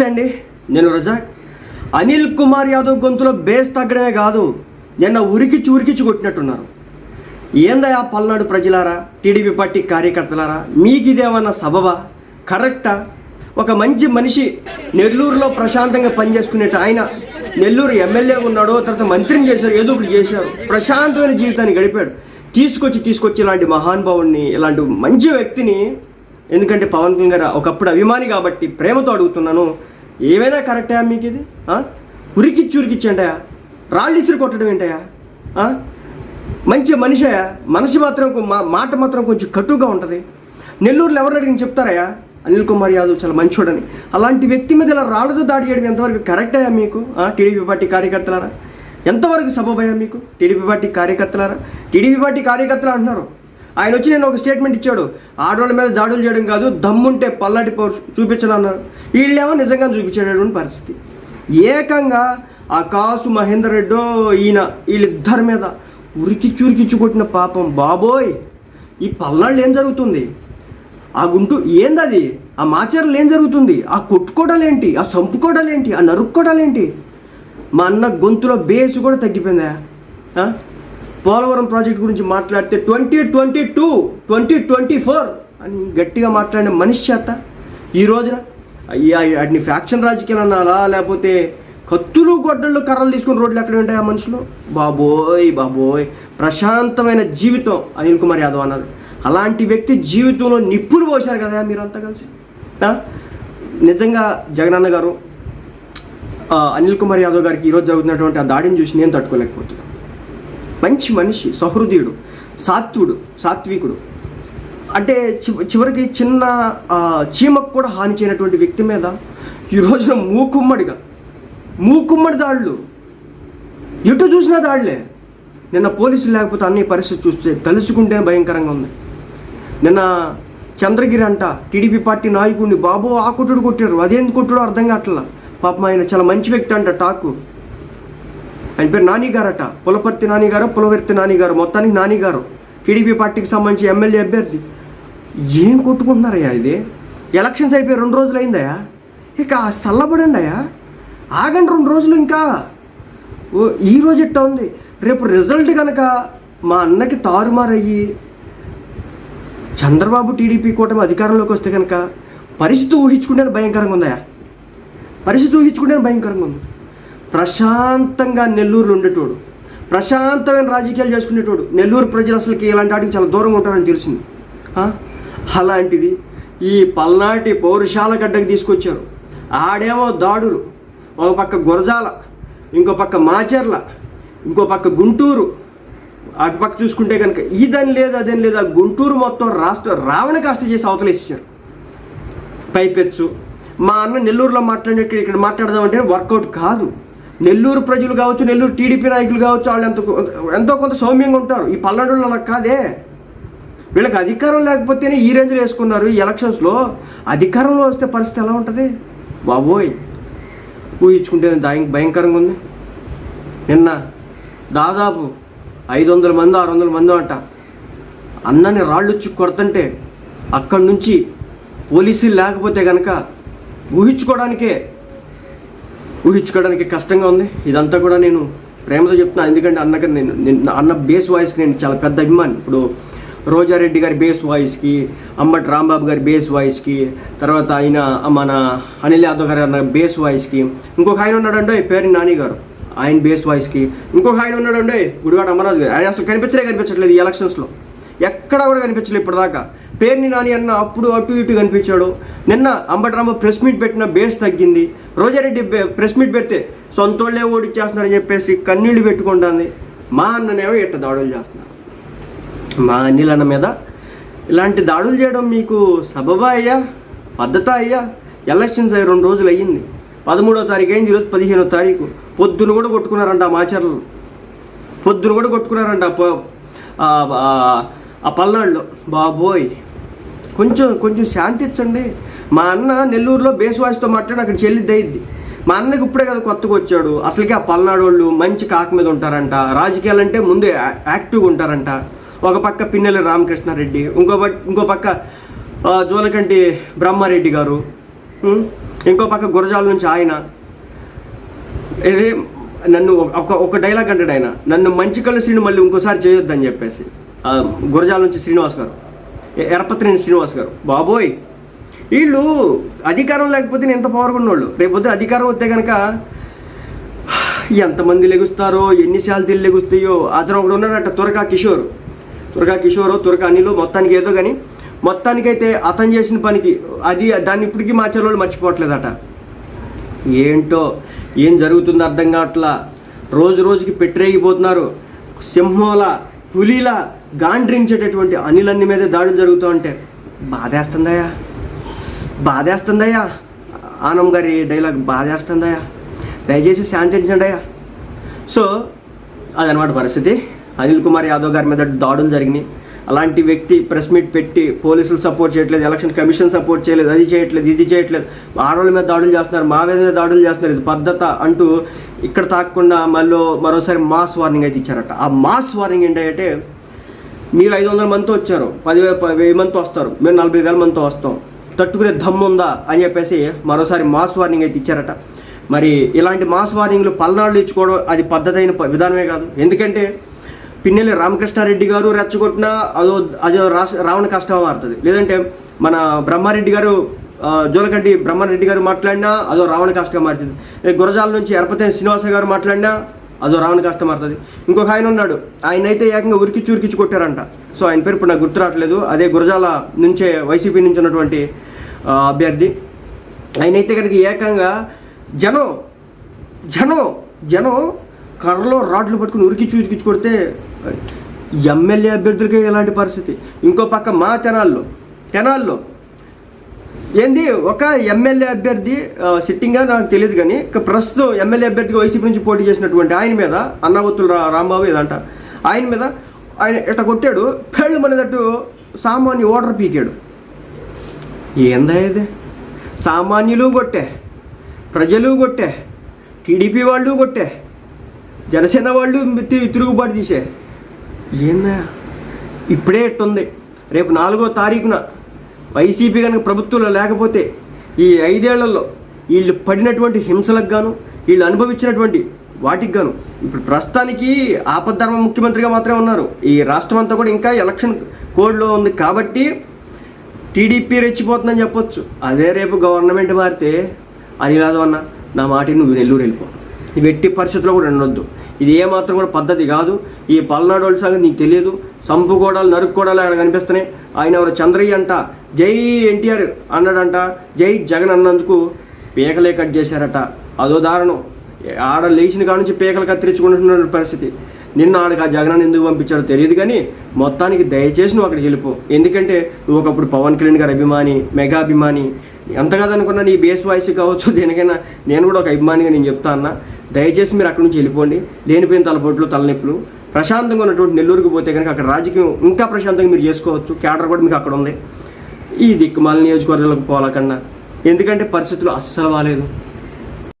నమస్తే అండి. నేను రజాక్. అనిల్ కుమార్ యాదవ్ గొంతులో బేస్ తగ్గడమే కాదు నిన్న ఉరికిచ్చి ఉరికిచ్చి కొట్టినట్టున్నారు ఏందయ్యా పల్నాడు ప్రజలారా టీడీపీ పార్టీ కార్యకర్తలారా? మీకు ఇదేమన్నా సబబా? కరెక్టా? ఒక మంచి మనిషి నెల్లూరులో ప్రశాంతంగా పనిచేసుకునేట ఆయన నెల్లూరు ఎమ్మెల్యే ఉన్నాడు తర్వాత మంత్రిని చేశారు ఏదో ఒకటి చేశారు. ప్రశాంతమైన జీవితాన్ని గడిపాడు. తీసుకొచ్చి తీసుకొచ్చి ఇలాంటి మహానుభావుడిని ఇలాంటి మంచి వ్యక్తిని ఎందుకంటే పవన్ కళ్యాణ్ గారు ఒకప్పుడు అభిమాని కాబట్టి ప్రేమతో అడుగుతున్నాను ఏమైనా కరెక్టా మీకు ఇది? ఆ? ఉరికిచ్చి ఉరికిచ్చంటయా రాళ్ళు ఇసురు కొట్టడం ఏంటయా? మంచి మనిషయా? మనిషి మాత్రం మా- మాట మాత్రం కొంచెం కటుగా ఉంటుంది. నెల్లూరులో ఎవరు అడిగిన చెప్తారయా? అనిల్ కుమార్ యాదవ్ చాలా మంచోడని. అలాంటి వ్యక్తి మీద ఇలా రాళ్ళతో దాడి చేయడం ఎంతవరకు కరెక్టయా మీకు? టీడీపీ పార్టీ కార్యకర్తలారా? ఎంతవరకు సబబయ్యా మీకు? టీడీపీ పార్టీ కార్యకర్తలారా? టీడీపీ పార్టీ కార్యకర్తలు అంటున్నారు. ఆయన వచ్చి నేను ఒక స్టేట్మెంట్ ఇచ్చాడు. ఆడవాళ్ళ మీద దాడులు చేయడం కాదు దమ్ముంటే పల్లాటి పౌరు చూపించను అన్నారు వీళ్ళేమో నిజంగా చూపించేటటువంటి పరిస్థితి. ఏకంగా ఆ కాసు మహేందర్ రెడ్డో ఈయన వీళ్ళిద్దరి మీద ఉరికిచ్చి ఉరికిచ్చి కొట్టిన పాపం బాబోయ్. ఈ పల్లాళ్ళు ఏం జరుగుతుంది? ఆ గుంటు ఏందది? ఆ మాచర్లు ఏం జరుగుతుంది? ఆ కొట్టుకోవడాలేంటి ఆ సంపుకోవడాలేంటి ఆ నరుక్కోవడాలేంటి మా అన్న గొంతులో బేస్ కూడా తగ్గిపోయిందా? పోలవరం ప్రాజెక్ట్ గురించి మాట్లాడితే twenty twenty two twenty twenty four అని గట్టిగా మాట్లాడిన మనిషి చేత ఈ రోజున. అయ్యా వాటిని ఫ్యాక్షన్ రాజకీయాలు అనాలా లేకపోతే కత్తులు గొడ్డళ్ళు కర్రలు తీసుకుని రోడ్లు ఎక్కడ ఉంటాయి ఆ మనుషులు? బాబోయ్ బాబోయ్. ప్రశాంతమైన జీవితం అనిల్ కుమార్ యాదవ్ అన్నారు. అలాంటి వ్యక్తి జీవితంలో నిప్పులు పోశారు కదా మీరంతా కలిసి. నిజంగా జగనన్న గారు అనిల్ కుమార్ యాదవ్ గారికి ఈరోజు జరుగుతున్నటువంటి ఆ దాడిని చూసి నేను తట్టుకోలేకపోతున్నాను. మంచి మనిషి సహృదయుడు సాత్వుడు సాత్వికుడు. అంటే చి- చివరికి చిన్న చీమకు కూడా హాని చేయనటువంటి వ్యక్తి మీద ఈ రోజున మూకుమ్మడిగా మూకుమ్మడి దాడులు. ఎటు చూసినా దాడులే. నిన్న పోలీసులు లేకపోతే అన్ని పరిస్థితి చూస్తే తలుచుకుంటేనే భయంకరంగా ఉంది. నిన్న చంద్రగిరి అంట టీడీపీ పార్టీ నాయకుడిని బాబు ఆ కొట్టుడు కొట్టారు. అదేంది కొట్టుడు అర్థం కావట్లా. పాపం ఆయన చాలా మంచి వ్యక్తి అంట టాకు. ఆయన పేరు నానిగారట. పులపర్తి నానిగారు పులవర్తి నానిగారు మొత్తానికి నానిగారు. టీడీపీ పార్టీకి సంబంధించి ఎమ్మెల్యే అభ్యర్థి. ఏం కొట్టుకుంటున్నారయ్యా ఇది? ఎలక్షన్స్ అయిపోయి రెండు రోజులు అయిందయ్యా ఇక చల్లబడండి అయ్యా ఆగండి రెండు రోజులు ఇంకా. ఓ ఈ రోజు ఉంది? రేపు రిజల్ట్ కనుక మా అన్నకి తారుమారయ్యి చంద్రబాబు టీడీపీ కూటమి అధికారంలోకి వస్తే కనుక పరిస్థితి ఊహించుకుంటే భయంకరంగా ఉందయా పరిస్థితి ఊహించుకుంటే భయంకరంగా ఉంది. ప్రశాంతంగా నెల్లూరులో ఉండేటోడు. ప్రశాంతమైన రాజకీయాలు చేసుకునేటోడు. నెల్లూరు ప్రజలు అసలుకి ఇలాంటి వాటికి చాలా దూరంగా ఉంటారని తెలిసింది. అలాంటిది ఈ పల్నాటి పౌరుషాల గడ్డకి తీసుకొచ్చారు. ఆడేమో దాడులు. ఒక పక్క గురజాల ఇంకో పక్క మాచర్ల ఇంకో పక్క గుంటూరు. అటు పక్క చూసుకుంటే కనుక ఇదని లేదు అదని లేదు. ఆ గుంటూరు మొత్తం రాష్ట్ర రావణ కాస్త చేసి అవతలేసారు పైపెచ్చు. మా అన్న నెల్లూరులో మాట్లాడే ఇక్కడ ఇక్కడ మాట్లాడదామంటే వర్కౌట్ కాదు. నెల్లూరు ప్రజలు కావచ్చు నెల్లూరు టీడీపీ నాయకులు కావచ్చు వాళ్ళు ఎంతో ఎంతో కొంత సౌమ్యంగా ఉంటారు. ఈ పల్లెటూళ్ళు అలా కాదే. వీళ్ళకి అధికారం లేకపోతేనే ఈ రేంజ్లో వేసుకున్నారు ఈ ఎలక్షన్స్లో అధికారంలో వస్తే పరిస్థితి ఎలా ఉంటుంది? బాబోయ్. ఊహించుకుంటే భయంకరంగా ఉంది. నిన్న దాదాపు ఐదు వందల మంది ఆరు వందల మంది అంట. అన్నని రాళ్ళు వచ్చి కొడుతుంటే అక్కడి నుంచి పోలీసులు లేకపోతే కనుక ఊహించుకోవడానికే ఊహించుకోవడానికి కష్టంగా ఉంది. ఇదంతా కూడా నేను ప్రేమతో చెప్తున్నా. ఎందుకంటే అన్నకి నేను నా అన్న బేస్ వాయిస్కి నేను చాలా పెద్ద అభిమాని. ఇప్పుడు రోజారెడ్డి గారి బేస్ వాయిస్కి అమ్మటి రాంబాబు గారి బేస్ వాయిస్కి తర్వాత ఆయన మన అనిల్ యాదవ్ గారి అన్న బేస్ వాయిస్కి. ఇంకొక ఆయన ఉన్నాడండి పేరు నాని గారు. ఆయన బేస్ వాయిస్కి. ఇంకొక ఆయన ఉన్నాడండి గుడివాడ అమరాజు గారు. ఆయన అసలు కనిపించలే కనిపించట్లేదు ఈ ఎలక్షన్స్లో. ఎక్కడా కూడా కనిపించలేదు ఇప్పటిదాకా. పేరుని నాని అన్న అప్పుడు అటు ఇటు కనిపించాడు. నిన్న అంబటి ప్రెస్ మీట్ పెట్టిన బేస్ తగ్గింది. రోజారెడ్డి ప్రెస్ మీట్ పెడితే సొంతోళ్ళే ఓడిచ్చేస్తున్నారని చెప్పేసి కన్నీళ్ళు పెట్టుకుంటుంది. మా అన్ననేమో ఇట్ట దాడులు చేస్తున్నారు? మా అన్నిల అన్న మీద ఇలాంటి దాడులు చేయడం మీకు సబబా అయ్యా? పద్ధత అయ్యా? ఎలక్షన్స్ అయ్యి రెండు రోజులు అయ్యింది. పదమూడో తారీఖు అయింది ఈరోజు పదిహేనో తారీఖు. పొద్దున కూడా కొట్టుకున్నారంట ఆ మాచర్లు పొద్దున కూడా కొట్టుకున్నారంట ఆ ఆ పల్నాడులో. బాబోయ్. కొంచెం కొంచెం శాంతి ఇచ్చండి. మా అన్న నెల్లూరులో బేసువాసితో మాట్లాడి అక్కడ చెల్లి దయ్యిద్ది మా అన్నకి ఇప్పుడే కదా కొత్తగా వచ్చాడు. అసలుకి ఆ పల్నాడు వాళ్ళు మంచి కాక మీద ఉంటారంట. రాజకీయాలంటే ముందు యాక్టివ్గా ఉంటారంట. ఒక పక్క పిన్నెల రామకృష్ణారెడ్డి ఇంకో పక్క ఇంకో పక్క జోలకంటి బ్రహ్మారెడ్డి గారు ఇంకో పక్క గురజాల నుంచి ఆయన. ఇది నన్ను ఒక ఒక డైలాగ్ అంటాడు ఆయన. నన్ను మంచి కళ్ళు శ్రీను మళ్ళీ ఇంకోసారి చేయొద్దని చెప్పేసి. గురజాల నుంచి శ్రీనివాస్ గారు. ఎరపత్రేని శ్రీనివాస్ గారు. బాబోయ్! వీళ్ళు అధికారం లేకపోతే నేను ఎంత పవర్ ఉన్నోళ్ళు రేపొద్దున అధికారం వస్తే కనుక ఎంతమంది లెగుస్తారో ఎన్ని శాలతీలు లెగుస్తాయో అతను ఒకడు ఉన్నాడట త్వరగా కిషోర్. త్వరగా కిషోర్ త్వరగా అనిలు మొత్తానికి ఏదో కానీ మొత్తానికైతే అతను చేసిన పనికి అది దాన్ని ఇప్పటికీ మార్చే వాళ్ళు మర్చిపోవట్లేదట. ఏంటో ఏం జరుగుతుందో అర్థం కావట్లా. రోజు రోజుకి పెట్టరేగిపోతున్నారు. సింహంలా పులిలా గాండ్రించేటటువంటి అనిలన్ని మీద దాడులు జరుగుతూ ఉంటే బాధేస్తుందయ్యా. బాధేస్తుందయ్యా. ఆనం గారి డైలాగ్ బాధేస్తుందయ్యా. దయచేసి శాంతించండి అయ్యా సో అదనమాట పరిస్థితి. అనిల్ కుమార్ యాదవ్ గారి మీద దాడులు జరిగినాయి. అలాంటి వ్యక్తి ప్రెస్ మీట్ పెట్టి పోలీసులు సపోర్ట్ చేయట్లేదు ఎలక్షన్ కమిషన్ సపోర్ట్ చేయలేదు అది చేయట్లేదు ఇది చేయట్లేదు. ఆడవాళ్ళ మీద దాడులు చేస్తున్నారు మా మీద దాడులు చేస్తున్నారు. ఇది పద్ధత అంటూ ఇక్కడ తాకకుండా మళ్ళీ మరోసారి మాస్ వార్నింగ్ అయితే ఇచ్చారట. ఆ మాస్ వార్నింగ్ ఏంటంటే మీరు ఐదు వందల మందితో వచ్చారు పదివేల వెయ్యి మందితో వస్తారు మేము నలభై వేల మందితో వస్తాం. తట్టుకునే దమ్ము ఉందా అని చెప్పేసి మరోసారి మాస్ వార్నింగ్ అయితే ఇచ్చారట. మరి ఇలాంటి మాస్ వార్నింగ్లు పల్నాళ్ళు ఇచ్చుకోవడం అది పద్ధతైన ప- విధానమే కాదు. ఎందుకంటే పిన్నెల్లి రామకృష్ణారెడ్డి గారు రెచ్చగొట్టినా అదో అదో రాష్ట్ర రావణ కష్టం మారుతుంది. లేదంటే మన బ్రహ్మారెడ్డి గారు జోలకంటి బ్రహ్మారెడ్డి గారు మాట్లాడినా అదో రావణ కష్టంగా మారుతుంది. గురజాల నుంచి ఎరపతేని శ్రీనివాస గారు మాట్లాడినా అదో రావణ కష్టం అవుతుంది ఇంకొక ఆయన ఉన్నాడు. ఆయన అయితే ఏకంగా ఉరికి చూరికిచ్చి కొట్టారంట. సో ఆయన పేరు ఇప్పుడు నాకు గుర్తు రావట్లేదు. అదే గురజాల నుంచే వైసీపీ నుంచి ఉన్నటువంటి అభ్యర్థి. ఆయన అయితే కనుక ఏకంగా జనం జనం జనం కర్రలో రాడ్లు పట్టుకుని ఉరికిచ్చి ఉరికిచ్చి కొడితే ఎమ్మెల్యే అభ్యర్థులకే ఇలాంటి పరిస్థితి? ఇంకో పక్క మా తెనాల్లో తెనాల్లో ఏంది? ఒక ఎమ్మెల్యే అభ్యర్థి సిట్టింగ్గా నాకు తెలియదు కానీ ఇక ప్రస్తుతం ఎమ్మెల్యే అభ్యర్థిగా వైసీపీ నుంచి పోటీ చేసినటువంటి ఆయన మీద అన్నావత్తుల రాంబాబు ఇదంట ఆయన మీద ఆయన ఇట్ట కొట్టాడు? పెళ్ళు మనదట్టు సామాన్య ఓటర్ పీకాడు. ఏందా ఇది? సామాన్యులు కొట్టే ప్రజలు కొట్టే టీడీపీ వాళ్ళు కొట్టే జనసేన వాళ్ళు తిరుగుబాటు తీసే. ఏందా? ఇప్పుడే ఇట్టుంది రేపు నాలుగో తారీఖున వైసీపీ కనుక ప్రభుత్వంలో లేకపోతే ఈ ఐదేళ్ళలో వీళ్ళు పడినటువంటి హింసలకు గాను వీళ్ళు అనుభవించినటువంటి వాటికి గాను ఇప్పుడు ప్రస్తుతానికి ఆపద్ధర్మ ముఖ్యమంత్రిగా మాత్రమే ఉన్నారు. ఈ రాష్ట్రం అంతా కూడా ఇంకా ఎలక్షన్ కోడ్లో ఉంది కాబట్టి టీడీపీ రెచ్చిపోతుందని చెప్పొచ్చు. అదే రేపు గవర్నమెంట్ మారితే అది కాదు అన్న నా మాట నువ్వు నెల్లూరు వెళ్ళిపో. ఇవి ఎట్టి పరిస్థితుల్లో కూడా ఉండొద్దు. ఇది ఏమాత్రం కూడా పద్ధతి కాదు. ఈ పల్నాడు వాళ్ళ సంగతి నీకు తెలియదు. సంపుకోడాలు నరుక్కోడాలు అక్కడ కనిపిస్తున్నాయి. ఆయన ఎవరు? చంద్రయ్య అంట. జై ఎన్టీఆర్ అన్నాడంట జై జగన్ అన్నందుకు పీకలే కట్ చేశారట. అదో దారుణం. ఆడ లేచిన కాడ నుంచి పీకలు కత్తిరించుకుంటున్న పరిస్థితి. నిన్న ఆడికి ఆ జగనాన్ని ఎందుకు పంపించాడో తెలియదు కానీ మొత్తానికి దయచేసి నువ్వు అక్కడికి వెళ్ళిపో. ఎందుకంటే నువ్వు ఒకప్పుడు పవన్ కళ్యాణ్ గారి అభిమాని మెగా అభిమాని. ఎంత కాదనుకున్నా నీ బేస్ వాయిస్ కావచ్చు దేనికైనా నేను కూడా ఒక అభిమానిగా నేను చెప్తా అన్న. దయచేసి మీరు అక్కడి నుంచి వెళ్ళిపోండి. లేనిపోయిన తలపోట్లు తలనొప్పులు. ప్రశాంతంగా ఉన్నటువంటి నెల్లూరుకు పోతే కనుక అక్కడ రాజకీయం ఇంకా ప్రశాంతంగా మీరు చేసుకోవచ్చు. క్యాడర్ కూడా మీకు అక్కడ ఉంది. ఈ దిక్కుమాల నియోజకవర్గాలకు పోవాలకన్నా. ఎందుకంటే పరిస్థితులు అస్సలు బాగాలేదు